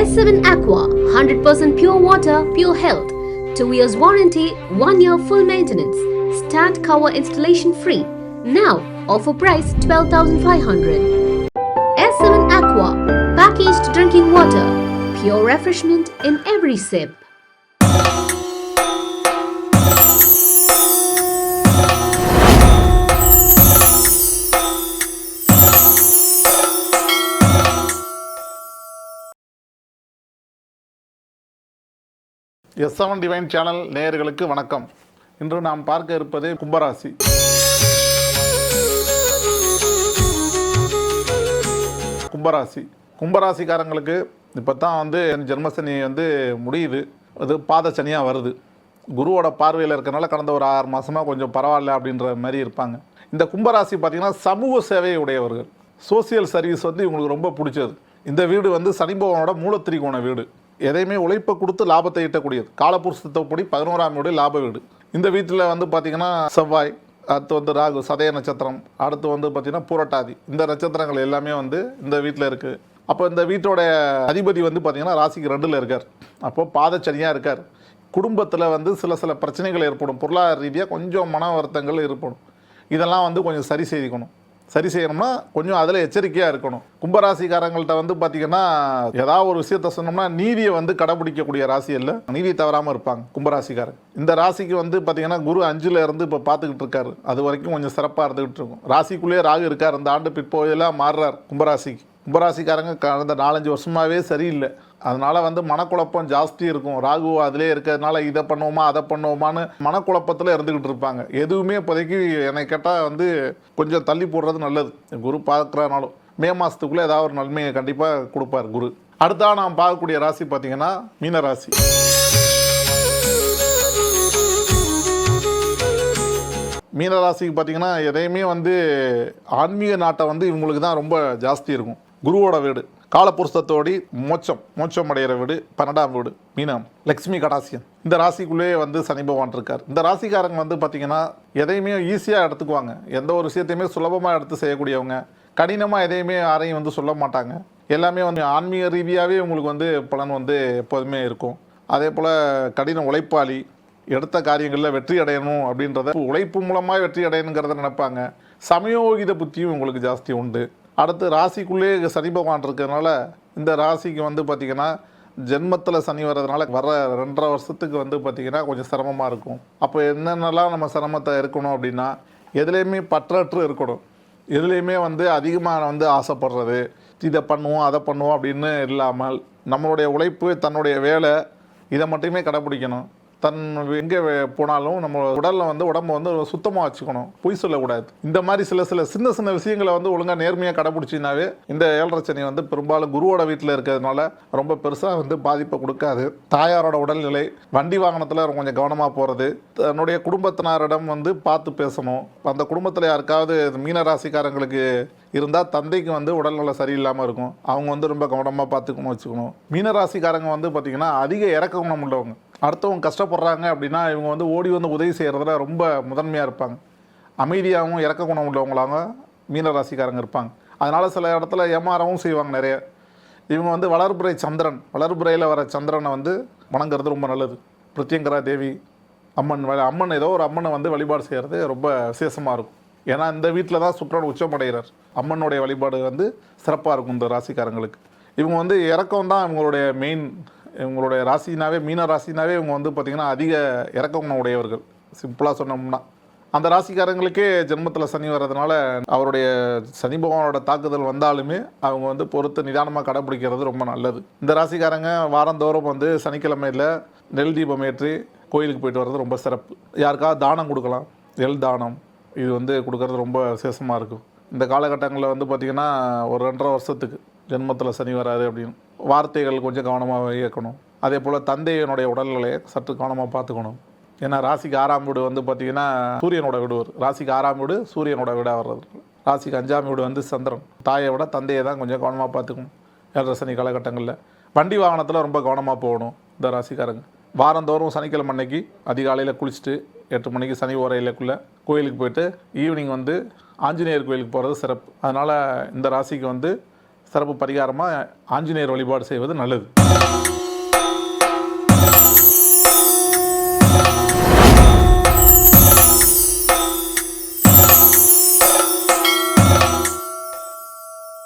S7 Aqua, 100% pure water, pure health. 2 years warranty, 1 year full maintenance. Stand cover installation free. Now, offer price 12500. S7 Aqua, packaged drinking water. Pure refreshment in every sip. S seven divine channel நேயர்களுக்கு வணக்கம். இன்று நாம் பார்க்க இருப்பது கும்பராசி. கும்பராசி. கும்பராசிக்காரங்களுக்கு இப்போ தான் வந்து என் ஜென்மசனி வந்து முடியுது. அது பாத சனியாக வருது. குருவோட பார்வையில் இருக்கிறனால கடந்த ஒரு ஆறு மாதமாக கொஞ்சம் பரவாயில்ல அப்படின்ற மாதிரி இருப்பாங்க. இந்த கும்பராசி பார்த்திங்கன்னா சமூக சேவை உடையவர்கள். சோசியல் சர்வீஸ் வந்து இவங்களுக்கு ரொம்ப பிடிச்சது. இந்த வீடு வந்து சனிபவனோட மூலத்திரிகோண வீடு. எதையுமே உழைப்பை கொடுத்து லாபத்தை ஈட்டக்கூடியது. காலபுருஷத்தப்படி பதினோராம் வீடு லாப வீடு. இந்த வீட்டில் வந்து பார்த்திங்கன்னா செவ்வாய் அடுத்து வந்து ராகு சதய நட்சத்திரம் அடுத்து வந்து பார்த்திங்கன்னா பூரட்டாதி. இந்த நட்சத்திரங்கள் எல்லாமே வந்து இந்த வீட்டில் இருக்குது அப்போ இந்த வீட்டோட அதிபதி வந்து பார்த்திங்கன்னா ராசிக்கு ரெண்டில் இருக்கார். அப்போது பாதச்சனியாக இருக்கார். குடும்பத்தில் வந்து சில சில பிரச்சனைகள் ஏற்படும். பொருளாதார ரீதியாக கொஞ்சம் மன வருத்தங்கள் ஏற்படும். இதெல்லாம் வந்து கொஞ்சம் சரி செய்திக்கணும். சரி செய்யணும்னா கொஞ்சம் அதில் எச்சரிக்கையாக இருக்கணும். கும்பராசிக்காரங்கள்ட்ட வந்து பார்த்திங்கன்னா ஏதாவது ஒரு விஷயத்த சொன்னோம்னா நீதியை வந்து கடைபிடிக்கக்கூடிய ராசி இல்லை நீதி தவறாமல் இருப்பாங்க கும்பராசிக்காரர். இந்த ராசிக்கு வந்து பார்த்திங்கன்னா குரு அஞ்சில் இருந்து இப்போ பார்த்துக்கிட்டு இருக்காரு. அது வரைக்கும் கொஞ்சம் சிறப்பாக இருந்துக்கிட்டு இருக்கும். ராசிக்குள்ளேயே ராகு இருக்கார். இந்த ஆண்டு பிற்போயெல்லாம் மாறுறார் கும்பராசிக்கு. கும்பராசிக்காரங்க கடந்த நாலஞ்சு வருஷமாகவே சரியில்லை. அதனால் வந்து மனக்குழப்பம் ஜாஸ்தி இருக்கும். ராகு அதிலே இருக்கிறதுனால இதை பண்ணுவோமா அதை பண்ணுவோமான்னு மனக்குழப்பத்தில் இருந்துக்கிட்டு இருப்பாங்க. எதுவுமே இப்போதைக்கு என்னை கேட்டால் வந்து கொஞ்சம் தள்ளி போடுறது நல்லது. குரு பார்க்குறனாலும் மே மாதத்துக்குள்ளே ஏதாவது ஒரு நன்மையை கண்டிப்பாக கொடுப்பார் குரு. அடுத்தா நாம் பார்க்கக்கூடிய ராசி பார்த்தீங்கன்னா மீன ராசி மீனராசிக்கு பார்த்தீங்கன்னா எதையுமே வந்து ஆன்மீக நாட்டை வந்து இவங்களுக்கு தான் ரொம்ப ஜாஸ்தி இருக்கும். குருவோட வீடு. காலபுருஷத்தோடி மோட்சம் மோட்சம் அடைகிற வீடு பன்னெண்டாம் வீடு மீனம் லக்ஷ்மி கடாசியம். இந்த ராசிக்குள்ளேயே வந்து சனி பகவான் இருக்கார். இந்த ராசிக்காரங்க வந்து பார்த்தீங்கன்னா எதையுமே ஈஸியாக எடுத்துக்குவாங்க. எந்த ஒரு விஷயத்தையுமே சுலபமாக எடுத்து செய்யக்கூடியவங்க. கடினமாக எதையுமே யாரையும் வந்து சொல்ல மாட்டாங்க. எல்லாமே வந்து ஆன்மீக ரீதியாகவே உங்களுக்கு வந்து பலன் வந்து எப்போதுமே இருக்கும். அதே போல் கடின உழைப்பாளி எடுத்த காரியங்களில் வெற்றி அடையணும் அப்படின்றத உழைப்பு மூலமாக வெற்றி அடையணுங்கிறத நினைப்பாங்க. சமயோகித புத்தியும் உங்களுக்கு ஜாஸ்தி உண்டு. அடுத்து ராசிக்குள்ளே சனி பகவான் இருக்கிறதுனால இந்த ராசிக்கு வந்து பார்த்திங்கன்னா ஜென்மத்தில் சனி வர்றதுனால வர ரெண்டரை வருஷத்துக்கு வந்து பார்த்திங்கன்னா கொஞ்சம் சிரமமாக இருக்கும். அப்போ என்னென்னலாம் நம்ம சிரமத்தை இருக்கணும் அப்படின்னா எதுலேயுமே பற்றற்று இருக்கணும். எதுலேயுமே வந்து அதிகமாக வந்து ஆசைப்படுறது இதை பண்ணுவோம் அதை பண்ணுவோம் அப்படின்னு இல்லாமல் நம்மளுடைய உழைப்பு தன்னுடைய வேலை இதை மட்டுமே கடைப்பிடிக்கணும். தன் எங்கே போனாலும் நம்ம உடலில் வந்து உடம்ப வந்து சுத்தமாக வச்சுக்கணும். பொய் சொல்லக்கூடாது. இந்த மாதிரி சில சில சின்ன சின்ன விஷயங்களை வந்து ஒழுங்காக நேர்மையாக கடைப்பிடிச்சினாவே இந்த ஏழரச்சனை வந்து பெரும்பாலும் குருவோட வீட்டில் இருக்கிறதுனால ரொம்ப பெருசாக வந்து பாதிப்பை கொடுக்காது. தாயாரோட உடல்நிலை வண்டி வாகனத்தில் கொஞ்சம் கவனமாக போகிறது தன்னுடைய குடும்பத்தினாரிடம் வந்து பார்த்து பேசணும். அந்த குடும்பத்தில் யாருக்காவது மீன ராசிக்காரங்களுக்கு இருந்தால் தந்தைக்கு வந்து உடல்நலம் சரியில்லாமல் இருக்கும். அவங்க வந்து ரொம்ப கவனமாக பார்த்துக்கணும் வச்சுக்கணும். மீனராசிக்காரங்க வந்து பார்த்திங்கன்னா அதிக இறக்க குணம் உள்ளவங்க. அடுத்தவங்க கஷ்டப்படுறாங்க அப்படின்னா இவங்க வந்து ஓடி வந்து உதவி செய்கிறதுல ரொம்ப முதன்மையாக இருப்பாங்க. அமைதியாகவும் இறக்க குணம் உள்ளவங்களாக மீனராசிக்காரங்க இருப்பாங்க. அதனால் சில இடத்துல ஏமாறவும் செய்வாங்க நிறைய. இவங்க வந்து வளர்புரை சந்திரன் வளர்புரையில் வர சந்திரனை வந்து வணங்குறது ரொம்ப நல்லது. பிரித்யங்கரா தேவி அம்மன் வ- அம்மன் ஏதோ ஒரு அம்மனை வந்து வழிபாடு செய்கிறது ரொம்ப விசேஷமாக இருக்கும். ஏன்னா இந்த வீட்டில் தான் சுக்கரன் உச்சமடைகிறார். அம்மனுடைய வழிபாடு வந்து சிறப்பாக இருக்கும் இந்த ராசிக்காரங்களுக்கு. இவங்க வந்து இறக்கம் தான் இவங்களுடைய மெயின் இவங்களுடைய ராசினாவே மீன ராசினாவே இவங்க வந்து பார்த்திங்கன்னா அதிக இறக்க குணம் உடையவர்கள் சிம்பிளாக சொன்னோம்னா. அந்த ராசிக்காரங்களுக்கே ஜென்மத்தில் சனி வர்றதுனால அவருடைய சனி பகவானோட தாக்குதல் வந்தாலுமே அவங்க வந்து பொறுத்து நிதானமாக கடைப்பிடிக்கிறது ரொம்ப நல்லது. இந்த ராசிக்காரங்க வாரந்தோறும் வந்து சனிக்கிழமையில் நெல் தீபம் ஏற்றி கோயிலுக்கு போயிட்டு வர்றது ரொம்ப சிறப்பு. யாருக்காவது தானம் கொடுக்கலாம். நெல் தானம். இது வந்து கொடுக்கறது ரொம்ப விசேஷமாக இருக்கும். இந்த காலகட்டங்களில் வந்து பார்த்திங்கன்னா ஒரு ரெண்டரை வருஷத்துக்கு ஜென்மத்தில் சனி வராது அப்படின்னு. வார்த்தைகள் கொஞ்சம் கவனமாக இயக்கணும். அதே போல் தந்தையனுடைய உடல்நிலையை சற்று கவனமாக பார்த்துக்கணும். ஏன்னா ராசிக்கு ஆறாம் வீடு வந்து பார்த்திங்கன்னா சூரியனோட வீடு வரும் ராசிக்கு ஆறாம் வீடு சூரியனோட வீடாக வர்றது. ராசிக்கு அஞ்சாம் வீடு வந்து சந்திரன். தாயை விட தந்தையை தான் கொஞ்சம் கவனமாக பார்த்துக்கணும். ஏழரை சனி காலகட்டங்களில். வண்டி வாகனத்தில் ரொம்ப கவனமாக போகணும் இந்த ராசிக்காரங்க. வாரந்தோறும் சனிக்கிழமை அன்னைக்கு அதிகாலையில் குளிச்சுட்டு எட்டு மணிக்கு சனி ஓரையிலக்குள்ளே கோயிலுக்கு போயிட்டு ஈவினிங் வந்து ஆஞ்சநேயர் கோயிலுக்கு போகிறது சிறப்பு. அதனால் இந்த ராசிக்கு வந்து சிறப்பு பரிகாரமாக ஆஞ்சநேயர் வழிபாடு செய்வது நல்லது.